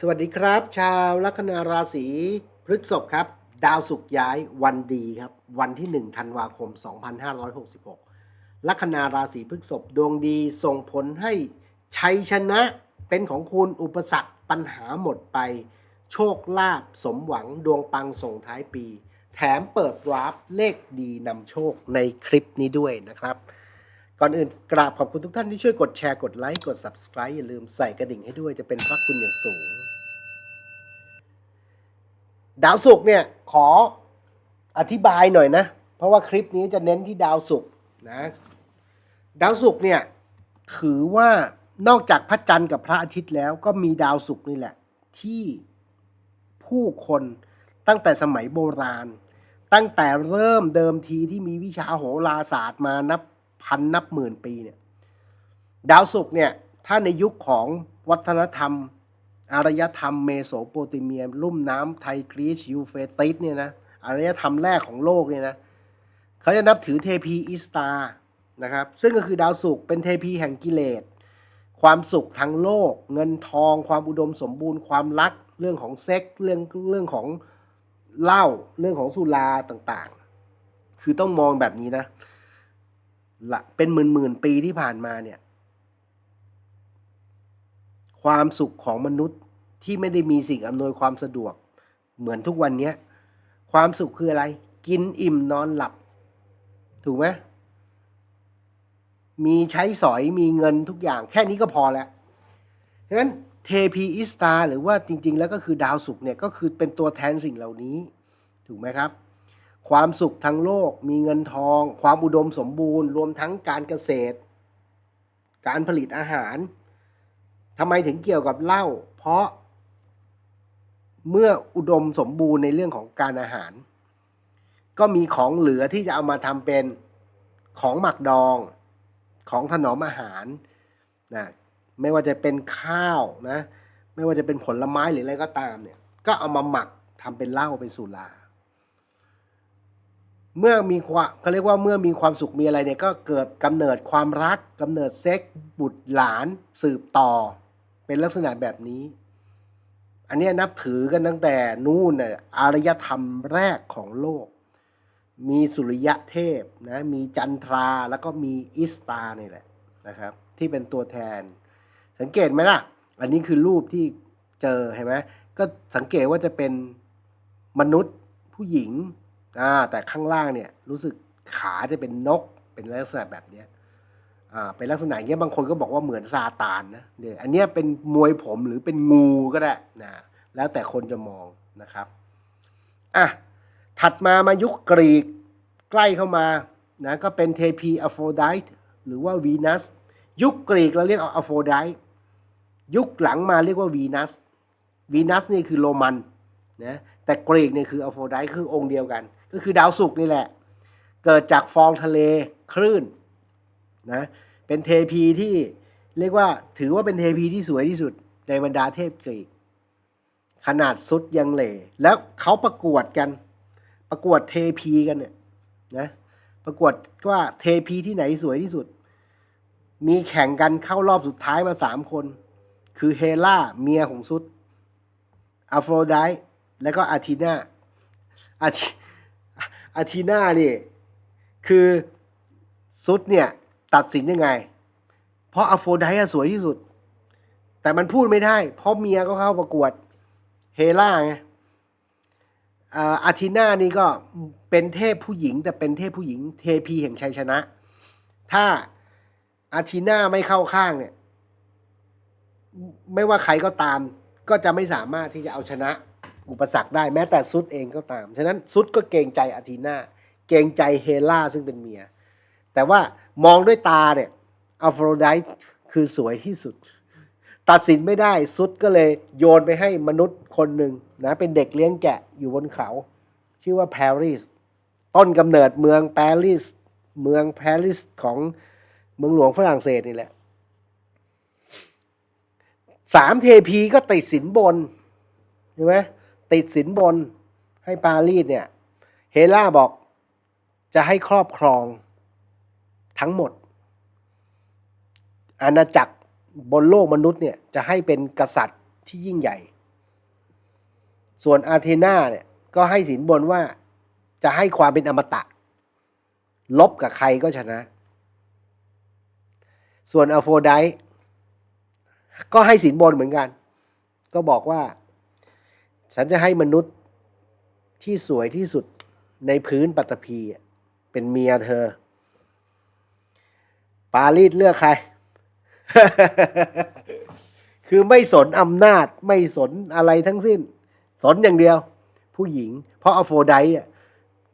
สวัสดีครับ ชาวลัคนาราศีพฤษภครับ ดาวศุกร์ย้ายวันดีครับ วันที่ 1 ธันวาคม 2566 ลัคนาราศีพฤษภดวงดีส่งผลให้ชัยชนะเป็นของคุณอุปสรรคปัญหาหมดไป โชคลาภสมหวังดวงปังส่งท้ายปี แถมเปิดวาร์ปเลขดีนำโชคในคลิปนี้ด้วยนะครับ ก่อนอื่นกราบขอบคุณทุกท่านที่ช่วยกดแชร์กดไลค์กด Subscribe อย่าลืมใส่กระดิ่งให้ด้วยจะเป็นพระคุณอย่างสูง ดาวศุกร์เนี่ยขออธิบายหน่อยนะ เพราะว่าคลิปนี้จะเน้นที่ดาวศุกร์นะ ดาวศุกร์เนี่ยถือว่านอกจากพระจันทร์กับพระอาทิตย์แล้วก็มีดาวศุกร์นี่แหละ ที่ผู้คนตั้งแต่สมัยโบราณ ตั้งแต่เริ่มเดิมทีที่มีวิชาโหราศาสตร์มานับ พันนับหมื่นปีเนี่ยดาวศุกร์เนี่ยถ้าในยุคของวัฒนธรรม อารยธรรมเมโสโปเตเมียลุ่มน้ำไทกรีซยูเฟติสเนี่ยนะอารยธรรมแรกของโลกเนี่ยนะเขาจะนับถือเทพีอิสตานะครับซึ่งก็คือดาวศุกร์เป็นเทพีแห่งกิเลส ความสุขทางโลก เงินทอง ความอุดมสมบูรณ์ความรัก เรื่องของเซ็กส์เรื่องเรื่องของเหล้าเรื่องของสุราต่างๆ คือต้องมองแบบนี้นะ ละเป็นหมื่นหมื่นๆปีที่ผ่านมาเนี่ย ความสุขของมนุษย์ที่ไม่ได้มีสิ่งอำนวยความสะดวก เหมือนทุกวันนี้ความสุขคืออะไร กินอิ่มนอนหลับ ถูกไหมมีใช้สอยมีเงินทุกอย่างแค่นี้ก็พอแล้วฉะนั้นเทพีอิสตาหรือว่าจริง ๆ แล้วก็คือดาวศุกร์เนี่ยก็คือเป็นตัวแทนสิ่งเหล่านี้ ถูกไหมครับ ความสุขทางโลก มีเงินทอง ความอุดมสมบูรณ์ รวมทั้งการเกษตร การผลิตอาหารทำไมถึงเกี่ยวกับเหล้าเพราะ เมื่ออุดมสมบูรณ์ในเรื่องของการอาหาร ก็มีของเหลือที่จะเอามาทำเป็นของหมักดอง ของถนอมอาหารนะไม่ว่าจะเป็นข้าวนะ ไม่ว่าจะเป็นผลไม้หรืออะไรก็ตามเนี่ย ก็เอามาหมักทำเป็นเหล้าเป็นสุรา เมื่อมีความเขาเรียกว่าเมื่อมีความสุขมีอะไรเนี่ยก็เกิดกำเนิดความรักกำเนิดเซ็กบุตรหลานสืบต่อ เป็นลักษณะแบบนี้ อันนี้นับถือกันตั้งแต่นู่นน่ะอารยธรรมแรกของโลก มีสุริยะเทพนะมีจันทราแล้วก็มีอิสตานี่แหละนะครับ ที่เป็นตัวแทน สังเกตไหมล่ะ อันนี้คือรูปที่เจอเห็นไหมก็สังเกตว่าจะเป็นมนุษย์ผู้หญิง อ่าแต่ข้างล่างเนี่ยรู้สึกขาจะเป็นนกเป็นลักษณะแบบเนี้ยอ่าเป็นลักษณะอย่างเงี้ยบางคนก็บอกว่าเหมือนซาตานนะเดี๋ยอันเนี้ยเป็นมวยผมหรือเป็นงูก็ได้นะแล้วแต่คนจะมองนะครับอะถัดมามายุคกรีกใกล้เข้ามานะก็เป็นเทพีอโฟไดต์หรือว่าวีนัสยุคกรีกเราเรียกอโฟไดต์ยุคหลังมาเรียกว่าวีนัสวีนัสนี่คือโรมันนะแต่กรีกเนี่ยคืออโฟไดต์คือองค์เดียวกัน ก็คือดาวศุกร์นี่แหละ เกิดจากฟองทะเลคลื่นนะเป็นเทพีที่เรียกว่าถือว่าเป็นเทพีที่สวยที่สุดในบรรดาเทพกรีก ขนาดสุดยังเหล่แล้วเขาประกวดกัน ประกวดเทพีกันเนี่ยนะประกวดว่าเทพีที่ไหนสวยที่สุด มีแข่งกันเข้ารอบสุดท้ายมาสามคน คือเฮล่าเมียของซุดอโฟรไดต์แล้วก็อาทีนาอาที อาทีนานี่คือซุดเนี่ยตัดสินยังไง เพราะอะโฟไดต์สวยที่สุด แต่มันพูดไม่ได้ เพราะเมียก็เข้าประกวดเฮล่าไงอาอาทีนานี่ก็เป็นเทพผู้หญิง แต่เป็นเทพผู้หญิง เทพีแห่งชัยชนะ ถ้าอาทีนาไม่เข้าข้างเนี่ย ไม่ว่าใครก็ตาม ก็จะไม่สามารถที่จะเอาชนะ อุปสรรคได้แม้แต่ซุดเองก็ตาม ฉะนั้นซุดก็เกรงใจอาทีนาเกรงใจเฮล่าซึ่งเป็นเมีย แต่ว่ามองด้วยตาเนี่ยอัลฟโรไดต์คือสวยที่สุด ตัดสินไม่ได้ซุดก็เลยโยนไปให้มนุษย์คนหนึ่งนะเป็นเด็กเลี้ยงแกะอยู่บนเขา ชื่อว่าปารีสต้นกำเนิดเมืองปารีสเมืองปารีสของเมืองหลวงฝรั่งเศสนี่แหละสามเทพีก็ติดสินบนเห็นไหม ติดสินบนให้ปารีสเนี่ย เฮล่าบอกจะให้ครอบครองทั้งหมด อาณาจักรบนโลกมนุษย์เนี่ยจะให้เป็นกษัตริย์ที่ยิ่งใหญ่ ส่วนอาเทนาเนี่ยก็ให้สินบนว่าจะให้ความเป็นอมตะ ลบกับใครก็ชนะ ส่วนอโฟไดก็ให้สินบนเหมือนกัน ก็บอกว่า ฉันจะให้มนุษย์ที่สวยที่สุดในพื้นปัตตภีเป็นเมียเธอ ปารีสเลือกใคร คือไม่สนอำนาจไม่สนอะไรทั้งสิ้น สนอย่างเดียว ผู้หญิง เพราะอโฟไดอะ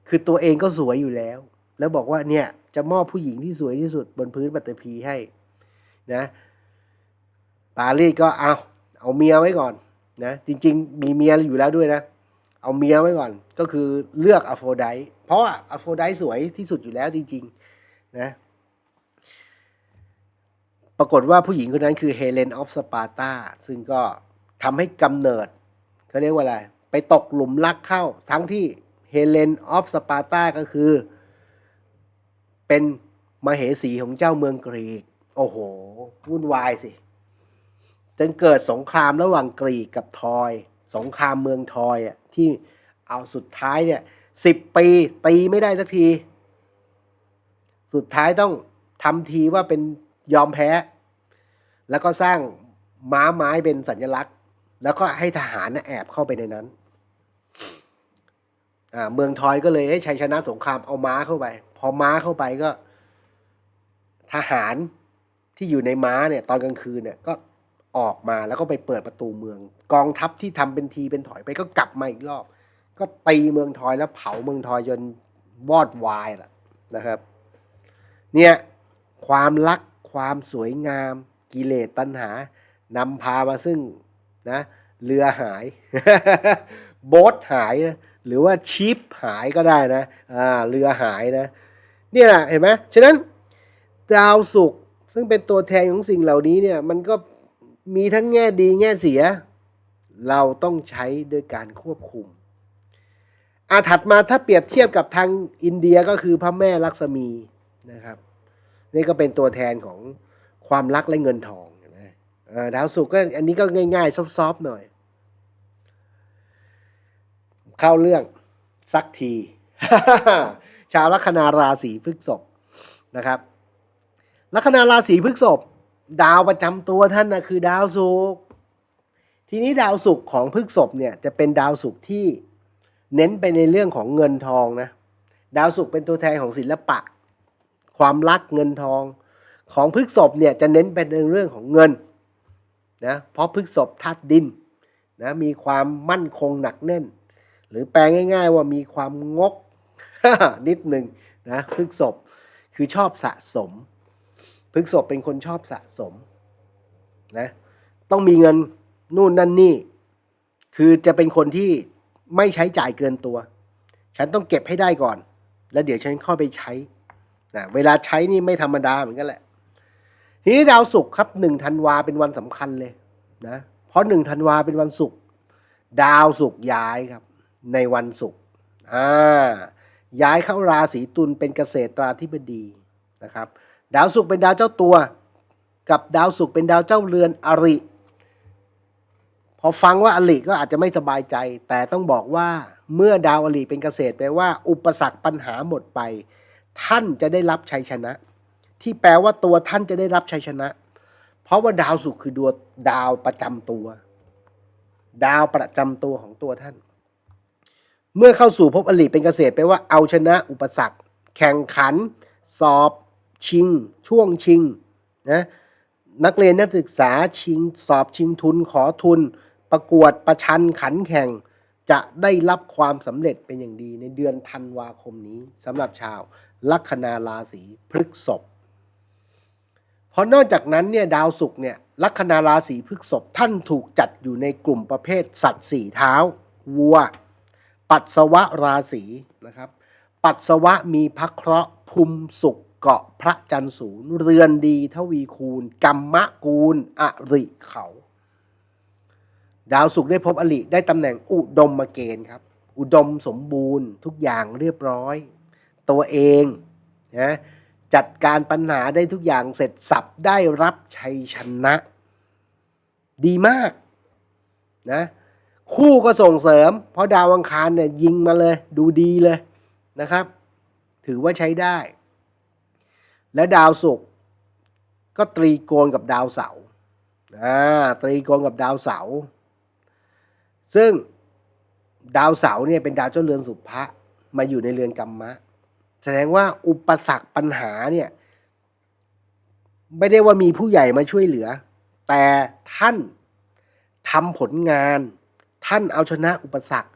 คือตัวเองก็สวยอยู่แล้ว แล้วบอกว่าเนี่ย จะมอบผู้หญิงที่สวยที่สุดบนพื้นปัตตภีให้ นะ ปารีสก็เอา เอาเมียไว้ก่อน นะจริง ๆ มีเมียอยู่แล้วด้วยนะ เอาเมียไว้ก่อนก็คือเลือกอโฟไดเพราะว่าอโฟไดสวยที่สุดอยู่แล้วจริง ๆ นะปรากฏว่าผู้หญิงคนนั้นคือเฮเลนออฟสปาร์ตาซึ่งก็ทำให้กำเนิดเขาเรียกว่าอะไร ไปตกหลุมรักเข้า ทั้งที่เฮเลนออฟสปาร์ตาก็คือ เป็นมเหสีของเจ้าเมืองกรีก โอ้โหวุ่นวายสิ จนเกิดสงครามระหว่างกรีกกับทอย สงครามเมืองทอยอะที่เอาสุดท้ายเนี่ยสิบปีตีไม่ได้สักที สุดท้ายต้องทำทีว่าเป็นยอมแพ้ แล้วก็สร้างม้าไม้เป็นสัญลักษณ์ แล้วก็ให้ทหารนะแอบเข้าไปในนั้นเมืองทอยก็เลยให้ชัยชนะสงครามเอาม้าเข้าไป พอม้าเข้าไปก็ ทหารที่อยู่ในม้าเนี่ย ตอนกลางคืนเนี่ยก็ ออกมาแล้วก็ไปเปิดประตูเมือง กองทัพที่ทำเป็นทีเป็นถอยไปก็กลับมาอีกรอบ ก็ตีเมืองทอยแล้วเผาเมืองทอยจนวอดวายล่ะนะครับ เนี่ยความรักความสวยงามกิเลสตัณหานำพามาซึ่งนะเรือหาย โบ๊ทหายนะหรือว่าชิปหายก็ได้นะอ่าเรือหายนะเนี่ยเห็นไหมฉะนั้นดาวศุกร์ซึ่งเป็นตัวแทนของสิ่งเหล่านี้เนี่ยมันก็ มีทั้งแง่ดีแง่เสีย เราต้องใช้ด้วยการควบคุมอาถัดมาถ้าเปรียบเทียบกับทางอินเดียก็คือพระแม่ลักษมีนะครับ นี่ก็เป็นตัวแทนของความรักและเงินทองเห็นไหมเอ่อดาวศุกก็อันนี้ก็ง่าย ๆ ซอฟๆหน่อย เข้าเรื่องสักที ชาวลัคนาราศีพฤษภนะครับลัคนาราศีพฤษภ ดาวประจำตัวท่านนะคือดาวศุกร์ทีนี้ดาวศุกร์ของพฤกษภเนี่ยจะเป็นดาวศุกร์ที่เน้นไปในเรื่องของเงินทองนะดาวศุกร์เป็นตัวแทนของศิลปะ ความรักเงินทอง ของพฤกษภเนี่ยจะเน้นไปในเรื่องของเงินนะเพราะพฤกษภธาตุดินนะมีความมั่นคงหนักแน่น หรือแปลง่าย ๆ ว่ามีความงกนิดหนึ่งนะพฤกษภคือชอบสะสม พฤษภเป็นคนชอบสะสมนะต้องมีเงินนู่นนั่นนี่ คือจะเป็นคนที่ไม่ใช้จ่ายเกินตัว ฉันต้องเก็บให้ได้ก่อน แล้วเดี๋ยวฉันเข้าไปใช้นะเวลาใช้นี่ไม่ธรรมดาเหมือนกันแหละ ทีนี้ดาวศุกร์ครับหนึ่งธันวาเป็นวันสำคัญเลยนะเพราะหนึ่งธันวาเป็นวันศุกร์ดาวศุกร์ย้ายครับ ในวันศุกร์อ่าย้ายเข้าราศีตุลเป็นเกษตราธิบดีนะครับ ดาวศุกร์เป็นดาวเจ้าตัว กับดาวศุกร์เป็นดาวเจ้าเรือนอริ พอฟังว่าอริก็อาจจะไม่สบายใจ แต่ต้องบอกว่าเมื่อดาวอริเป็นเกษตรแปลว่า อุปสรรคปัญหาหมดไป ท่านจะได้รับชัยชนะ ที่แปลว่าตัวท่านจะได้รับชัยชนะ เพราะว่าดาวศุกร์คือดวงดาวประจำตัว ดาวประจำตัวของตัวท่าน เมื่อเข้าสู่ภพอริเป็นเกษตรแปลว่าเอาชนะ อุปสรรค แข่งขัน สอบ ชิง ช่วงชิงนะนักเรียนนักศึกษาชิงสอบชิงทุนขอทุน ประกวดประชันขันแข่ง จะได้รับความสำเร็จเป็นอย่างดีในเดือนธันวาคมนี้สำหรับชาวลัคนาราศีพฤกษภเพราะนอกจากนั้นเนี่ยดาวศุกร์เนี่ยลัคนาราศีพฤกษภท่านถูกจัดอยู่ในกลุ่มประเภทสัตว์สี่เท้า วัว ปัสสาวะราศีนะครับ ปัสสาวะมีพระเคราะห์ภูมิสุข เกาะพระจันทร์ศูนย์เรือนดีทวีคูณกรรมะกูลอริเขา ดาวศุกร์ได้พบอริได้ตำแหน่งอุดมเกณฑ์ครับ อุดมสมบูรณ์ทุกอย่างเรียบร้อย ตัวเองนะจัดการปัญหาได้ทุกอย่างเสร็จสับได้รับชัยชนะ ดีมากนะคู่ก็ส่งเสริม เพราะดาวอังคารเนี่ยยิงมาเลย ดูดีเลยนะครับ ถือว่าใช้ได้ และดาวศุกร์ก็ตรีโกณกับดาวเสาร์อ่าตรีโกณกับดาวเสาร์ซึ่งดาวเสาร์เนี่ยเป็นดาวเจ้าเรือนสุภะมาอยู่ในเรือนกรรมะ แสดงว่าอุปสรรคปัญหาเนี่ยไม่ได้ว่ามีผู้ใหญ่มาช่วยเหลือ แต่ท่านทำผลงาน ท่านเอาชนะอุปสรรค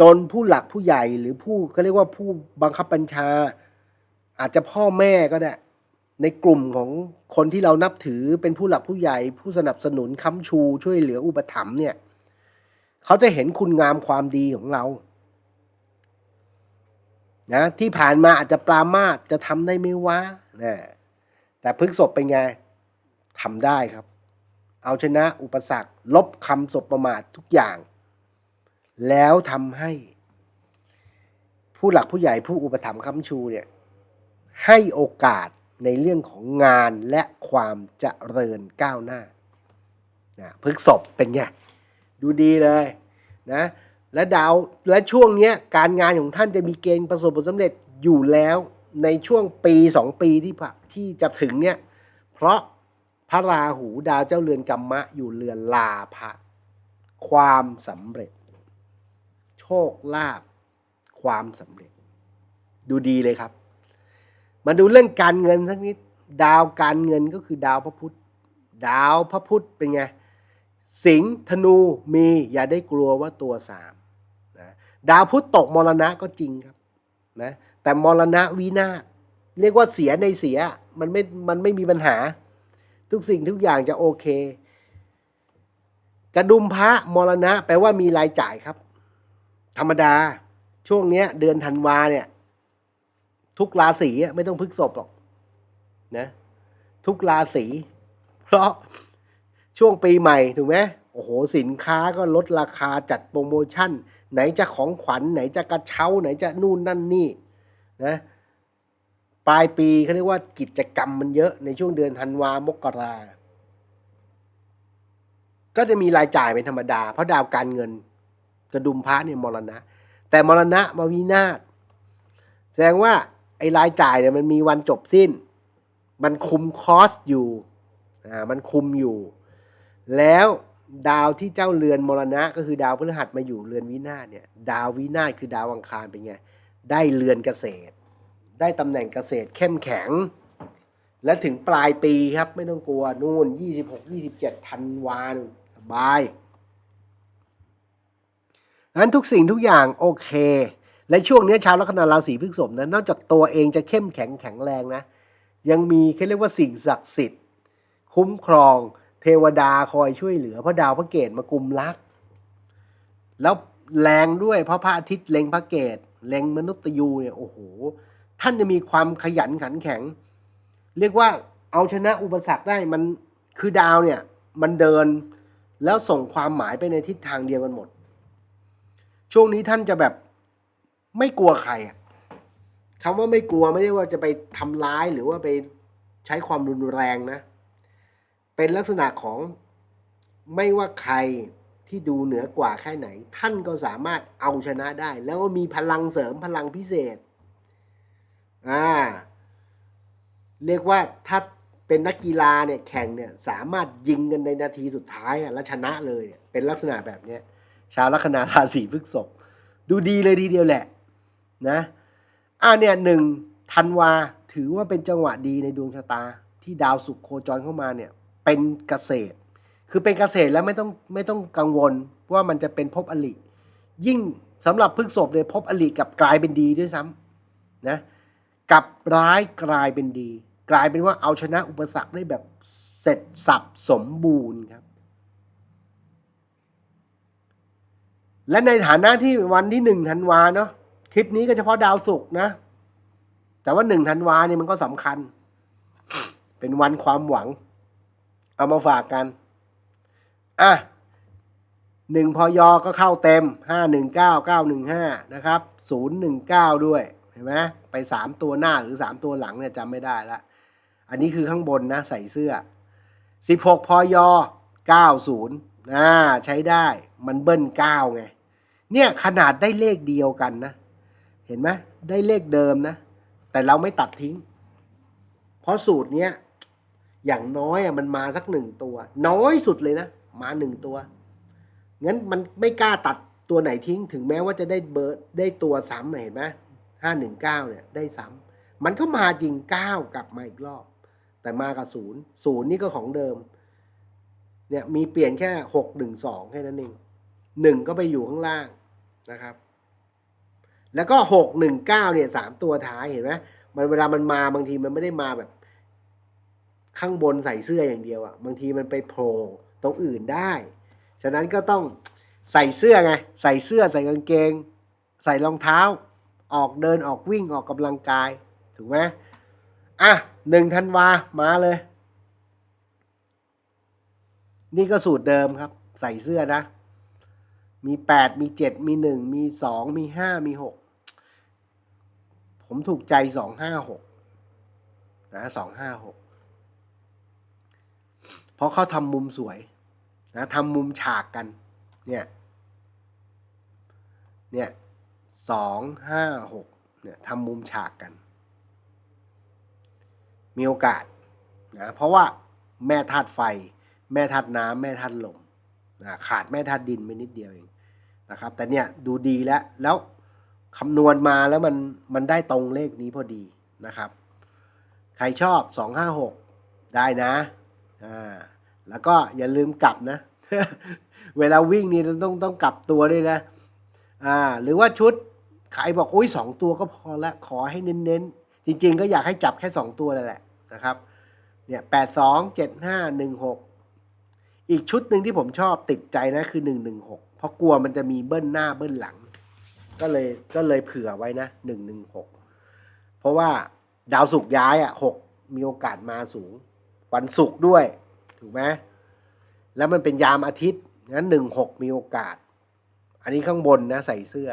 จนผู้หลักผู้ใหญ่หรือผู้เขาเรียกว่าผู้บังคับบัญชา อาจจะพ่อแม่ก็ได้ ในกลุ่มของคนที่เรานับถือเป็นผู้หลักผู้ใหญ่ ผู้สนับสนุนค้ำชูช่วยเหลืออุปถัมภ์เนี่ยเขาจะเห็นคุณงามความดีของเรานะที่ผ่านมาอาจจะปรามาสจะทำได้ไหม่วะนะแต่พฤกษบเป็นไงทำได้ครับ เอาชนะอุปสรรค ลบคำสบประมาททุกอย่าง แล้วทำให้ ผู้หลักผู้ใหญ่ผู้อุปถัมภ์ค้ำชูเนี่ยให้โอกาส ในเรื่องของงานและความเจริญก้าวหน้านะพฤกษบเป็นไง ดูดีเลยนะและดาวและช่วงนี้การงานของท่านจะมีเกณฑ์ประสบผลสำเร็จอยู่แล้วในช่วงปีสองปีที่ที่จะถึงเนี่ยเพราะพระราหูดาวเจ้าเรือนกรรมะอยู่เรือนลาภะความสำเร็จ โชคลาภความสำเร็จ ดูดีเลยครับ มาดูเรื่องการเงินสักนิด ดาวการเงินก็คือดาวพระพุธ ดาวพระพุธเป็นไง สิงธนูมีอย่าได้กลัวว่าตัวสามนะดาวพุธตกมรณะก็จริงครับนะแต่มรณะวินาศเรียกว่าเสียในเสียมันไม่มันไม่มีปัญหา ทุกสิ่งทุกอย่างจะโอเค กระดุมพระมรณะแปลว่ามีรายจ่ายครับ ธรรมดาช่วงเนี้ยเดือนธันวาเนี่ย ทุกราศีไม่ต้องพึกศพหรอกนะ ทุกราศีเพราะช่วงปีใหม่ถูกไหมโอ้โหสินค้าก็ลดราคาจัดโปรโมชั่น ไหนจะของขวัญไหนจะกระเช้า ไหนจะนู่นนั่นนี่นะปลายปีเขาเรียกว่ากิจกรรมมันเยอะในช่วงเดือนธันวามกรา ก็จะมีรายจ่ายเป็นธรรมดา เพราะดาวการเงินกระดุมพระเนี่ยมรณะ แต่มรณะมาวินาศแสดงว่า ไอ้รายจ่ายเนี่ยมันมีวันจบสิ้น มันคุมคอสอยู่อ่ามันคุมอยู่ แล้วดาวที่เจ้าเรือนมรณะ ก็คือดาวพฤหัสมาอยู่เรือนวินาศเนี่ย ดาววินาศคือดาวอังคารเป็นไงได้เรือนเกษตร ได้ตำแหน่งเกษตรเข้มแข็ง และถึงปลายปีครับ ไม่ต้องกลัวนู่น 26 27ธันวาคมสบายนั้นทุกสิ่งทุกอย่างโอเค และช่วงนี้ชาวลัคนาราศีพฤษภนะนอกจากตัวเองจะเข้มแข็งแข็งแรงนะ ยังมีเขาเรียกว่าสิ่งศักดิ์สิทธิ์ คุ้มครอง เทวดาคอยช่วยเหลือเพราะดาวพระเกตมากุมรัก แล้วแรงด้วยเพราะพระอาทิตย์เล็งพระเกตเล็งมนุษย์ยูเนี่ยโอ้โห ท่านจะมีความขยันขันแข็ง เรียกว่าเอาชนะอุปสรรคได้มันคือดาวเนี่ยมันเดินแล้วส่งความหมายไปในทิศทางเดียวกันหมด ช่วงนี้ท่านจะแบบ ไม่กลัวใครอะคำว่าไม่กลัวไม่ได้ว่าจะไปทำร้ายหรือว่าไปใช้ความรุนแรงนะ เป็นลักษณะของไม่ว่าใครที่ดูเหนือกว่าแค่ไหน ท่านก็สามารถเอาชนะได้ แล้วก็มีพลังเสริมพลังพิเศษอ่าเรียกว่าถ้าเป็นนักกีฬาเนี่ยแข่งเนี่ยสามารถยิงกันในนาทีสุดท้ายอะแล้วชนะเลยเนี่ยเป็นลักษณะแบบเนี้ยชาวลัคนาราศีพฤษภดูดีเลยทีเดียวแหละ นะอ่าเนี่ยหนึ่งธันวาถือว่าเป็นจังหวะดีในดวงชะตา ที่ดาวศุกร์โคจรเข้ามาเนี่ยเป็นเกษตร คือเป็นเกษตรแล้วไม่ต้องไม่ต้องกังวลว่ามันจะเป็นภพอลิยิ่งสำหรับพฤษภเนี่ยภพอลิกับกลายเป็นดีด้วยซ้ำนะกับร้ายกลายเป็นดี กลายเป็นว่าเอาชนะอุปสรรคได้แบบเสร็จสับสมบูรณ์ครับ และในฐานะที่วันที่หนึ่งธันวาเนาะ คลิปนี้ก็เฉพาะดาวศุกร์นะ แต่ว่าหนึ่งธันวาเนี่ยมันก็สำคัญ เป็นวันความหวัง เอามาฝากกัน อะหนึ่งพอยอก็เข้าเต็มห้าหนึ่งเก้าเก้าหนึ่งห้านะครับศูนย์หนึ่งเก้าด้วยเห็นไหมไปสามตัวหน้าหรือสามตัวหลังเนี่ยจำไม่ได้ละอันนี้คือข้างบนนะใส่เสื้อสิบหกพอยอเก้าศูนย์อ่าใช้ได้มันเบิ้ลเก้าไง เนี่ยขนาดได้เลขเดียวกันนะ เห็นไหมได้เลขเดิมนะ แต่เราไม่ตัดทิ้ง เพราะสูตรเนี้ยอย่างน้อยอะมันมาสักหนึ่งตัว น้อยสุดเลยนะ มาหนึ่งตัวงั้นมันไม่กล้าตัดตัวไหนทิ้ง ถึงแม้ว่าจะได้เบอร์ได้ตัวซ้ำเห็นไหมห้าหนึ่งเก้าเนี่ยได้ซ้ำมันก็มาจริงเก้ากลับมาอีกรอบ แต่มากับศูนย์ศูนย์นี่ก็ของเดิม เนี่ยมีเปลี่ยนแค่หกหนึ่งสองแค่นั้นเองหนึ่งก็ไปอยู่ข้างล่างนะครับ แล้วก็หกหนึ่งเก้าเนี่ยสามตัวท้ายเห็นไหมมันเวลามันมาบางทีมันไม่ได้มาแบบ ข้างบนใส่เสื้ออย่างเดียวอะ่ะบางทีมันไปโผล่ตรงอื่นได้ ฉะนั้นก็ต้องใส่เสื้อไง ใส่เสื้อใส่กางเกง ใส่รองเท้า ออกเดินออกวิ่งออกกำลังกาย ถูกไหมอะหนึ่งธันวามาเลย นี่ก็สูตรเดิมครับ ใส่เสื้อนะ มีแปดมีเจ็ดมีหนึ่งมีสองมีห้ามีหก ผมถูกใจสองห้าหกนะสองห้าหกเพราะเขาทำมุมสวยนะทำมุมฉากกัน เนี่ย เนี่ยสองห้าหกเนี่ยทำมุมฉากกัน มีโอกาสนะเพราะว่าแม่ธาตุไฟ แม่ธาตุน้ำแม่ธาตุลมนะขาดแม่ธาตุดินไปนิดเดียวเองนะครับ แต่เนี่ยดูดีแล้วแล้ว คำนวณมาแล้วมันมันได้ตรงเลขนี้พอดีนะครับ ใครชอบ 256 ได้นะอ่าแล้วก็อย่าลืมกลับนะ เวลาวิ่งนี่ต้องต้องกลับตัวด้วยนะอ่าหรือว่าชุดใครบอกอุ้ยสองตัวก็พอละขอให้เน้นๆ จริงๆ ก็อยากให้จับแค่ 2 ตัวนั่นแหละนะครับเนี่ยแปดสองเจ็ดห้าหนึ่งหกอีกชุดหนึ่งที่ผมชอบติดใจนะคือหนึ่งหนึ่งหกเพราะกลัวมันจะมีเบิ้ลหน้าเบิ้ลหลัง ก็เลยก็เลยเผื่อไว้นะหนึ่งหนึ่งหกเพราะว่าดาวศุกร์ย้ายอะหกมีโอกาสมาสูง วันศุกร์ด้วย ถูกไหมแล้วมันเป็นยามอาทิตย์งั้นหนึ่งหกมีโอกาส อันนี้ข้างบนนะใส่เสื้อ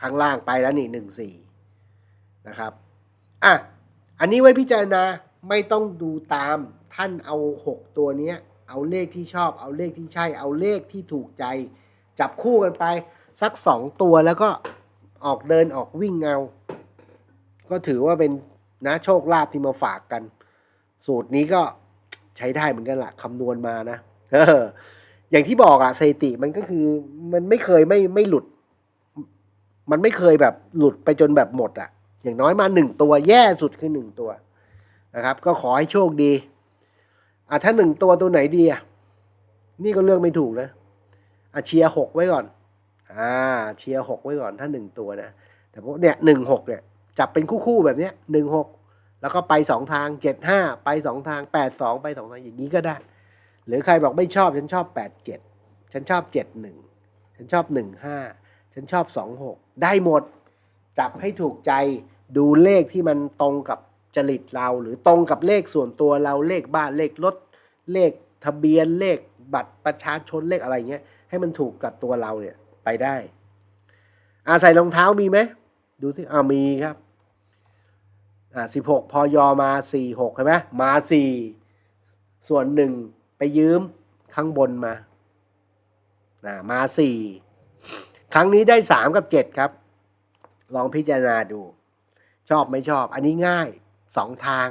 ข้างล่างไปแล้วนี่หนึ่งสี่นะครับอะอันนี้ไว้พิจารณาไม่ต้องดูตามท่านเอาหกตัวเนี้ยเอาเลขที่ชอบ เอาเลขที่ใช่ เอาเลขที่ถูกใจ จับคู่กันไป สักสองตัวแล้วก็ออกเดินออกวิ่งเอา ก็ถือว่าเป็นนะโชคลาภที่มาฝากกัน สูตรนี้ก็ใช้ได้เหมือนกันละคำนวณมานะเอออย่างที่บอกอะสถิติมันก็คือมันไม่เคยไม่ไม่หลุด มันไม่เคยแบบหลุดไปจนแบบหมดอะอย่างน้อยมาหนึ่งตัวแย่สุดคือหนึ่งตัวนะครับ ก็ขอให้โชคดีอะถ้าหนึ่งตัวตัวไหนดีอะนี่ก็เลือกไม่ถูกนะอะเชียร์หกไว้ก่อน อ่าเชียร์หกไว้ก่อนถ้าหนึ่งตัวนะแต่พวกเนี่ยหนึ่งหกเนี่ยจับเป็นคู่ๆแบบเนี้ยหนึ่งหกแล้วก็ไปสองทางเจ็ดห้าไปสองทางแปดสองไปสองทางอย่างนี้ก็ได้ หรือใครบอกไม่ชอบฉันชอบแปดเจ็ดฉันชอบเจ็ดหนึ่งฉันชอบหนึ่งห้าฉันชอบสองหกได้หมด จับให้ถูกใจดูเลขที่มันตรงกับจริตเรา หรือตรงกับเลขส่วนตัวเราเลขบ้านเลขรถเลขทะเบียนเลขบัตรประชาชนเลขอะไรเงี้ยให้มันถูกกับตัวเราเนี่ย ไปได้อาใส่รองเท้ามีไหมดูสิอ่ามีครับอ่าสิบหกพอยอมาสี่หกเห็นไหมมาสี่ส่วนหนึ่งไปยืมข้างบนมานะมาสี่ครั้งนี้ได้สามกับเจ็ดครับ ลองพิจารณาดู ชอบไม่ชอบ อันนี้ง่ายสองทาง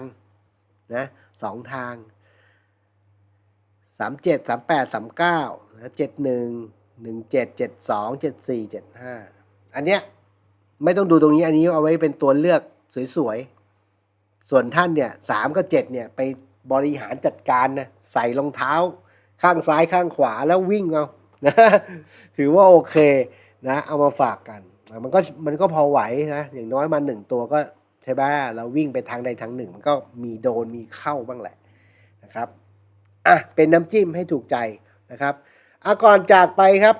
นะสองทางสามเจ็ดสามแปดสามเก้าเจ็ดหนึ่ง หนึ่งเจ็ดเจ็ดสองเจ็ดสี่เจ็ดห้าอันเนี้ยไม่ต้องดูตรงนี้อันนี้เอาไว้เป็นตัวเลือกสวยๆ ส่วนท่านเนี่ยสามกับเจ็ดเนี่ยไปบริหารจัดการนะใส่รองเท้า ข้างซ้ายข้างขวาแล้ววิ่งเอานะถือว่าโอเคนะเอามาฝากกันมันก็มันก็พอไหวนะอย่างน้อยมาหนึ่งตัวก็ใช่ไหมเราวิ่งไปทางใดทางหนึ่ง มันก็มีโดนมีเข้าบ้างแหละนะครับอะเป็นน้ำจิ้มให้ถูกใจนะครับ อะก่อนจากไปครับ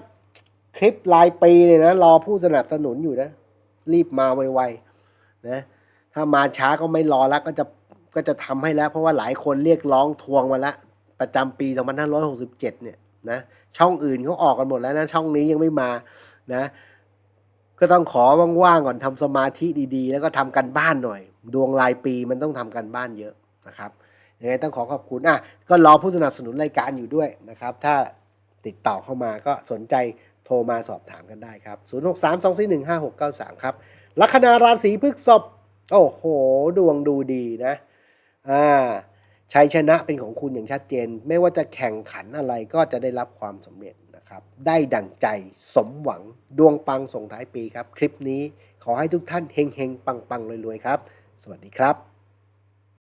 คลิปรายปีเนี่ยนะรอผู้สนับสนุนอยู่นะ รีบมาไวๆนะถ้ามาช้าก็ไม่รอแล้วก็จะก็จะทำให้แล้ว เพราะว่าหลายคนเรียกร้องทวงมาแล้วประจำปี 2567 เนี่ยนะช่องอื่นเขาออกกันหมดแล้วนะ ช่องนี้ยังไม่มานะ ก็ต้องขอว่างๆก่อนทำสมาธิดีๆ แล้วก็ทำกันบ้านหน่อย ดวงรายปีมันต้องทำกันบ้านเยอะนะครับยังไงต้องขอขอบคุณอะก็รอผู้สนับสนุนรายการอยู่ด้วยนะครับ ถ้า ติดต่อเข้ามาก็สนใจโทรมาสอบถามกันได้ครับ 0632415693 ครับ ลัคนาราศีพฤษภโอ้โห ดวงดูดีนะอ่าชัยชนะเป็นของคุณอย่างชัดเจน ไม่ว่าจะแข่งขันอะไรก็จะได้รับความสำเร็จนะครับ ได้ดั่งใจสมหวังดวงปังส่งท้ายปีครับ คลิปนี้ขอให้ทุกท่านเฮงๆ ปังๆรวยๆ ครับ สวัสดีครับ